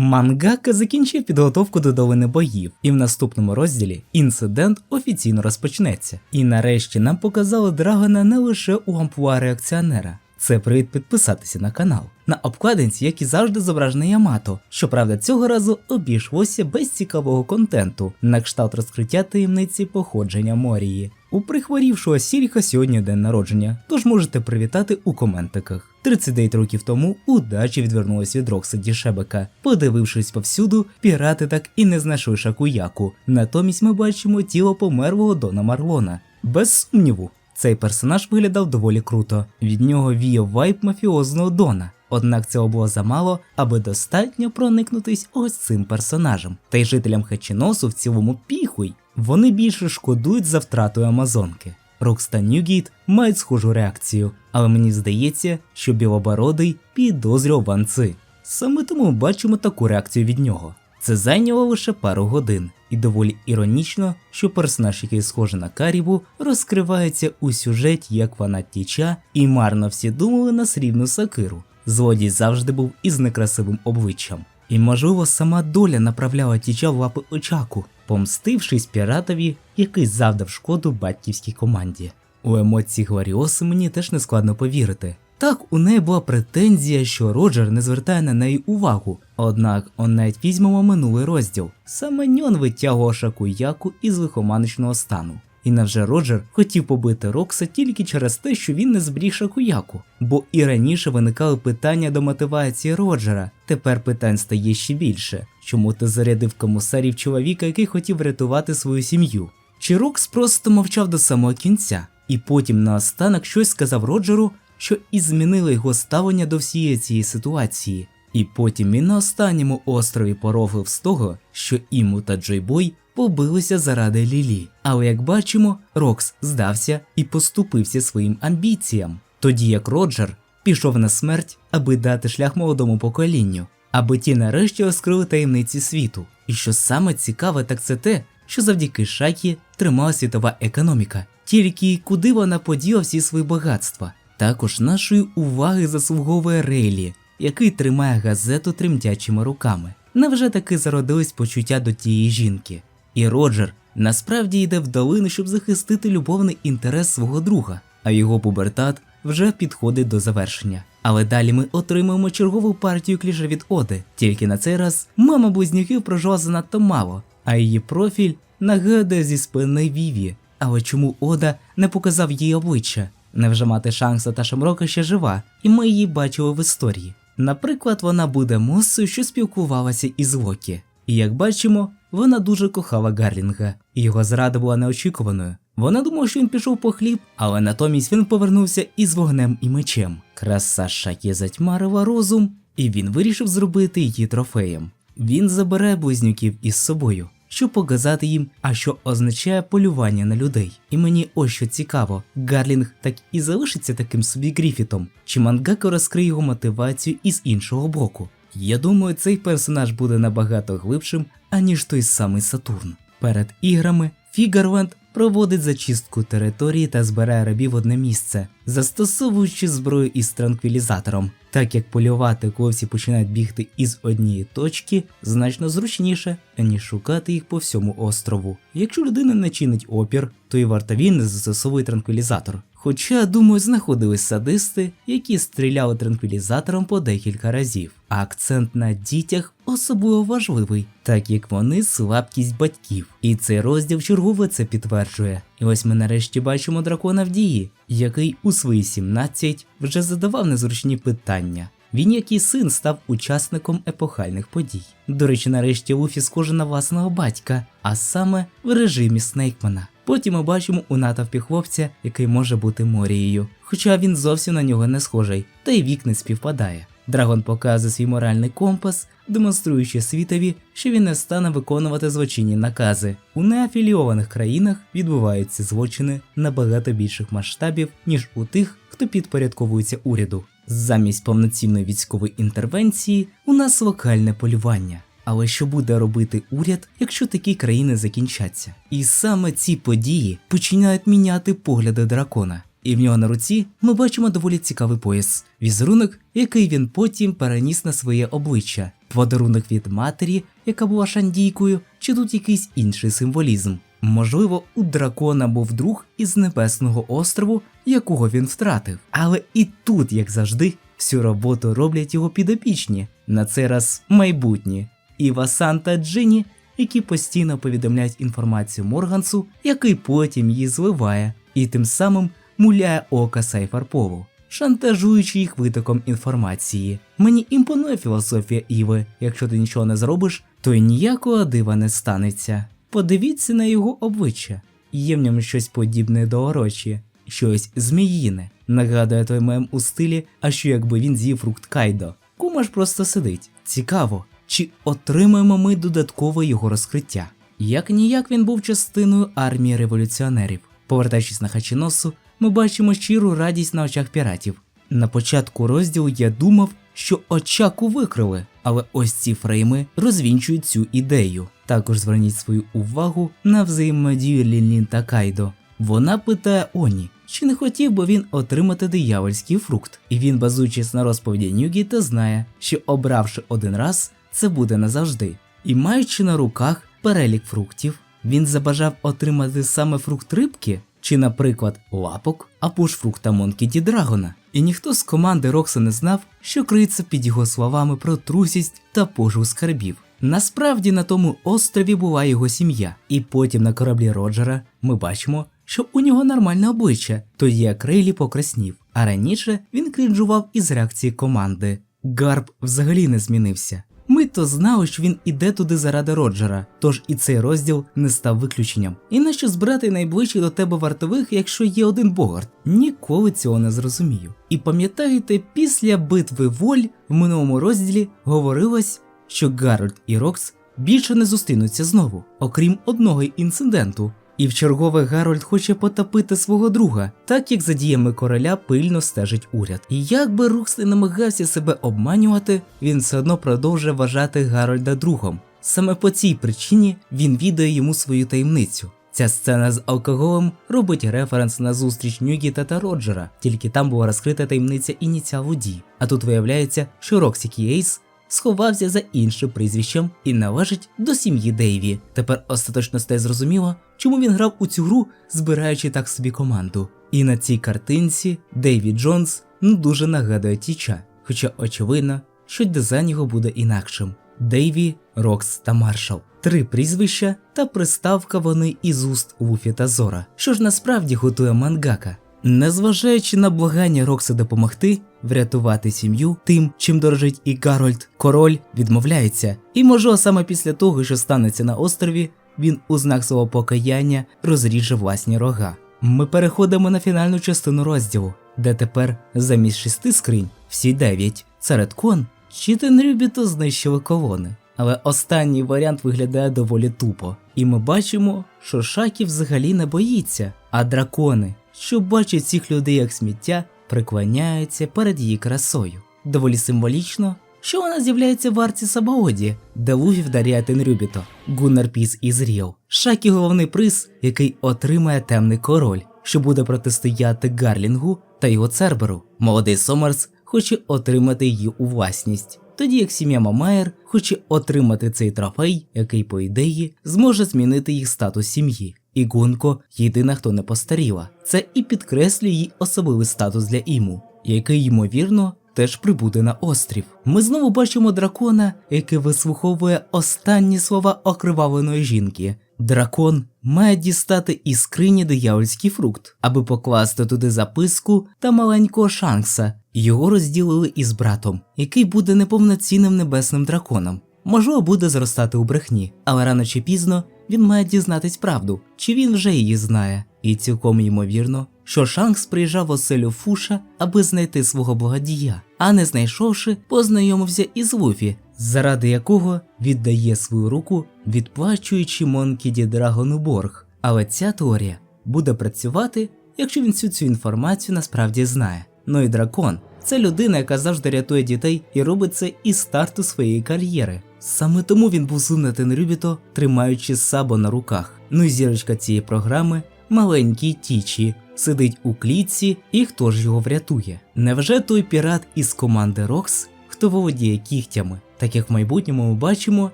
Мангака закінчив підготовку до долини боїв, і в наступному розділі інцидент офіційно розпочнеться. І нарешті нам показали Драгона не лише у амплуа реакціонера. Це привід підписатися на канал. На обкладинці, як і завжди, зображений Ямато. Щоправда, цього разу обійшлося без цікавого контенту, на кшталт розкриття таємниці походження Морії. У прихворівшого Сіріха сьогодні день народження, тож можете привітати у коментиках. 39 років тому удачі відвернулась від Роксаді Шебека. Подивившись повсюду, пірати так і не знайшли шакуяку. Натомість ми бачимо тіло померлого Дона Марлона. Без сумніву, цей персонаж виглядав доволі круто. Від нього віяв вайб мафіозного Дона. Однак цього було замало, аби достатньо проникнутись ось цим персонажем. Та й жителям Хачіносу в цілому піхуй. Вони більше шкодують за втратою Амазонки. Рокс та Ньюгейт мають схожу реакцію, але мені здається, що білобородий підозрював Ван Ци. Саме тому бачимо таку реакцію від нього. Це зайняло лише пару годин, і доволі іронічно, що персонаж, який схожий на Карібу, розкривається у сюжеті як фанат Тіча, і марно всі думали на срібну сакиру. Злодій завжди був із некрасивим обличчям. І, можливо, сама доля направляла Тіча в лапи очаку, помстившись піратові, який завдав шкоду батьківській команді. У емоції Гларіоси мені теж не складно повірити. Так, у неї була претензія, що Роджер не звертає на неї увагу. Однак, он навіть візьмемо минулий розділ. Саме Ньон витягував Шакуяку із лихоманочного стану. І невже Роджер хотів побити Рокса тільки через те, що він не зберіг Шакуяку? Бо і раніше виникали питання до мотивації Роджера. Тепер питань стає ще більше. Чому ти зарядив комусарів чоловіка, який хотів врятувати свою сім'ю? Чи Рокс просто мовчав до самого кінця, і потім наостанок щось сказав Роджеру, що і змінило його ставлення до всієї цієї ситуації. І потім він на останньому острові порофлив з того, що Іму та Джойбой побилися заради Лілі. Але як бачимо, Рокс здався і поступився своїм амбіціям, тоді як Роджер пішов на смерть, аби дати шлях молодому поколінню, аби ті нарешті розкрили таємниці світу. І що саме цікаве, так це те, що завдяки Шакі тримала світова економіка, тільки куди вона поділа всі свої багатства. Також нашої уваги заслуговує Рейлі, який тримає газету тремтячими руками. Невже таки зародились почуття до тієї жінки? І Роджер насправді йде в долину, щоб захистити любовний інтерес свого друга, а його пубертат вже підходить до завершення. Але далі ми отримуємо чергову партію кліше від Оди, тільки на цей раз мама близнюків прожила занадто мало, а її профіль нагадує зі спини Віві. Але чому Ода не показав її обличчя? Невже мати Шанкса та Шамрока ще жива, і ми її бачили в історії? Наприклад, вона буде мосою, що спілкувалася із Локі. І як бачимо, вона дуже кохала Гарлінга, і його зрада була неочікуваною. Вона думала, що він пішов по хліб, але натомість він повернувся із вогнем і мечем. Краса Шакі затьмарила розум, і він вирішив зробити її трофеєм. Він забере близнюків із собою, щоб показати їм, а що означає полювання на людей. І мені ось що цікаво, Гарлінг так і залишиться таким собі Гріфітом, чи Мангако розкриє його мотивацію із іншого боку. Я думаю, цей персонаж буде набагато глибшим, аніж той самий Сатурн. Перед іграми Фігарленд проводить зачистку території та збирає рабів одне місце, застосовуючи зброю із транквілізатором, так як полювати, коли починають бігти із однієї точки, значно зручніше, аніж шукати їх по всьому острову. Якщо людина не чинить опір, то і вартові не застосовує транквілізатор. Хоча, думаю, знаходились садисти, які стріляли транквілізатором по декілька разів. А акцент на дітях особливо важливий, так як вони слабкість батьків. І цей розділ чергове це підтверджує. І ось ми нарешті бачимо дракона в дії, який у свої 17 вже задавав незручні питання. Він, як і син, став учасником епохальних подій. До речі, нарешті Луфі схоже на власного батька, а саме в режимі Снейкмана. Потім ми бачимо у натовпі хлопця, який може бути Морією, хоча він зовсім на нього не схожий, та й вік не співпадає. Драгон показує свій моральний компас, демонструючи світові, що він не стане виконувати злочинні накази. У неафілійованих країнах відбуваються злочини набагато більших масштабів, ніж у тих, хто підпорядковується уряду. Замість повноцінної військової інтервенції у нас локальне полювання. Але що буде робити уряд, якщо такі країни закінчаться? І саме ці події починають міняти погляди дракона. І в нього на руці ми бачимо доволі цікавий пояс, візерунок, який він потім переніс на своє обличчя, подарунок від матері, яка була шандійкою, чи тут якийсь інший символізм. Можливо, у дракона був друг із небесного острову, якого він втратив. Але і тут, як завжди, всю роботу роблять його підопічні, на цей раз майбутні. Івасан та Джині, які постійно повідомляють інформацію Моргансу, який потім її зливає, і тим самим муляє ока Сайфарпову, шантажуючи їх витоком інформації. Мені імпонує філософія Іви. Якщо ти нічого не зробиш, то й ніякого дива не станеться. Подивіться на його обличчя. Є в ньому щось подібне до орочі, щось зміїне. Нагадує той мем у стилі, а що якби він з'їв фрукт Кайдо. Кума ж просто сидить. Цікаво, чи отримаємо ми додаткове його розкриття? Як ніяк він був частиною армії революціонерів. Повертаючись на Хачіносу, ми бачимо щиру радість на очах піратів. На початку розділу я думав, що очаку викрили, але ось ці фрейми розвінчують цю ідею. Також зверніть свою увагу на взаємодію Лінлін та Кайдо. Вона питає Оні, чи не хотів би він отримати диявольський фрукт, і він, базуючись на розповіді Нюгі, та знає, що обравши один раз, це буде назавжди. І маючи на руках перелік фруктів, він забажав отримати саме фрукт рибки, чи, наприклад, лапок або ж фрукта Монкі Ді Драгона. І ніхто з команди Рокса не знав, що криється під його словами про трусість та пожив скарбів. Насправді на тому острові була його сім'я, і потім на кораблі Роджера ми бачимо, що у нього нормальне обличчя, тоді як Рейлі покраснів, а раніше він крінжував із реакції команди. Гарб взагалі не змінився. Ми то знали, що він іде туди заради Роджера, тож і цей розділ не став виключенням. І нащо збирати найближчих до тебе вартових, якщо є один Богарт? Ніколи цього не зрозумію. І пам'ятаєте, після битви воль в минулому розділі говорилось, що Гарольд і Рокс більше не зустрінуться знову, окрім одного інциденту. І в чергове Гарольд хоче потопити свого друга, так як за діями короля пильно стежить уряд. І як би Рукс не намагався себе обманювати, він все одно продовжує вважати Гарольда другом. Саме по цій причині він віддає йому свою таємницю. Ця сцена з алкоголем робить референс на зустріч Нюгіта та Роджера, тільки там була розкрита таємниця ініціалу дій. А тут виявляється, що Роксі Ейс сховався за іншим прізвищем і належить до сім'ї Дейві. Тепер остаточно стає зрозуміло, чому він грав у цю гру, збираючи так собі команду. І на цій картинці Дейві Джонс ну дуже нагадує Тіча, хоча очевидно, що дизайн його буде інакшим. Дейві, Рокс та Маршал. Три прізвища та приставка вони із уст Луфі та Зора, що ж насправді готує мангака. Незважаючи на благання Рокса допомогти врятувати сім'ю тим, чим дорожить і Гарольд, король відмовляється, і можливо саме після того, що станеться на острові, він у знак свого покаяння розріже власні рога. Ми переходимо на фінальну частину розділу, де тепер замість шести скринь всі дев'ять. Серед кон чи Тенрюбіто знищили колони. Але останній варіант виглядає доволі тупо, і ми бачимо, що Шакі взагалі не боїться, а дракони, що бачать цих людей як сміття, преклоняються перед її красою. Доволі символічно, що вона з'являється в арці Сабаоді, де Луфі вдаряє Тенрюбіто, Гуннар Піс із Ріл. Шакі головний приз, який отримає темний король, що буде протистояти Гарлінгу та його Церберу. Молодий Сомерс хоче отримати її у власність. Тоді як сім'я Мамаєр хоче отримати цей трофей, який, по ідеї, зможе змінити їх статус сім'ї. І Гунко єдина, хто не постаріла. Це і підкреслює її особливий статус для Іму, який, ймовірно, теж прибуде на острів. Ми знову бачимо дракона, який вислуховує останні слова окривавленої жінки. Дракон має дістати із скрині диявольський фрукт, аби покласти туди записку та маленького шанкса. Його розділили із братом, який буде неповноцінним небесним драконом. Можливо, буде зростати у брехні, але рано чи пізно він має дізнатись правду, чи він вже її знає. І цілком ймовірно, що Шанкс приїжджав в оселю Фуша, аби знайти свого благодія, а не знайшовши, познайомився із Луфі, заради якого віддає свою руку, відплачуючи Монкіді Драгону борг. Але ця теорія буде працювати, якщо він всю цю інформацію насправді знає. Ну і дракон це людина, яка завжди рятує дітей і робить це із старту своєї кар'єри. Саме тому він був злим на Тенрюбіто, тримаючи сабо на руках. Ну і зірочка цієї програми маленький Тічі, сидить у клітці і хто ж його врятує? Невже той пірат із команди Рокс, хто володіє кігтями? Так як в майбутньому ми бачимо,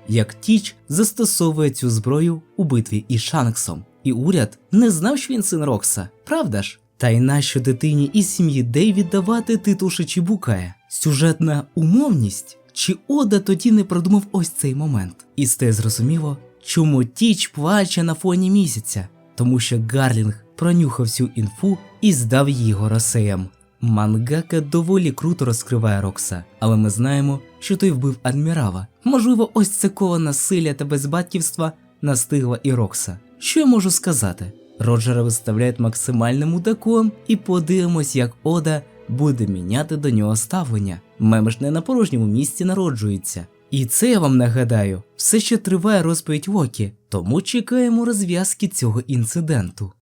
як Тіч застосовує цю зброю у битві із Шанксом. І уряд не знав, що він син Рокса, правда ж? Та й нащо дитині із сім'ї Дей віддавати титул Шичібукая? Сюжетна умовність? Чи Ода тоді не продумав ось цей момент? І стає зрозуміло, чому Тіч плаче на фоні місяця, тому що Гарлінг пронюхав всю інфу і здав її горосеям. Мангака доволі круто розкриває Рокса, але ми знаємо, що той вбив адмірала. Можливо, ось це коло насилля та безбатьківства настигла і Рокса. Що я можу сказати? Роджера виставляють максимальним мудаком, і подивимось, як Ода буде міняти до нього ставлення. Мем ж не на порожньому місці народжується. І це я вам нагадаю, все ще триває розповідь Локі, тому чекаємо розв'язки цього інциденту.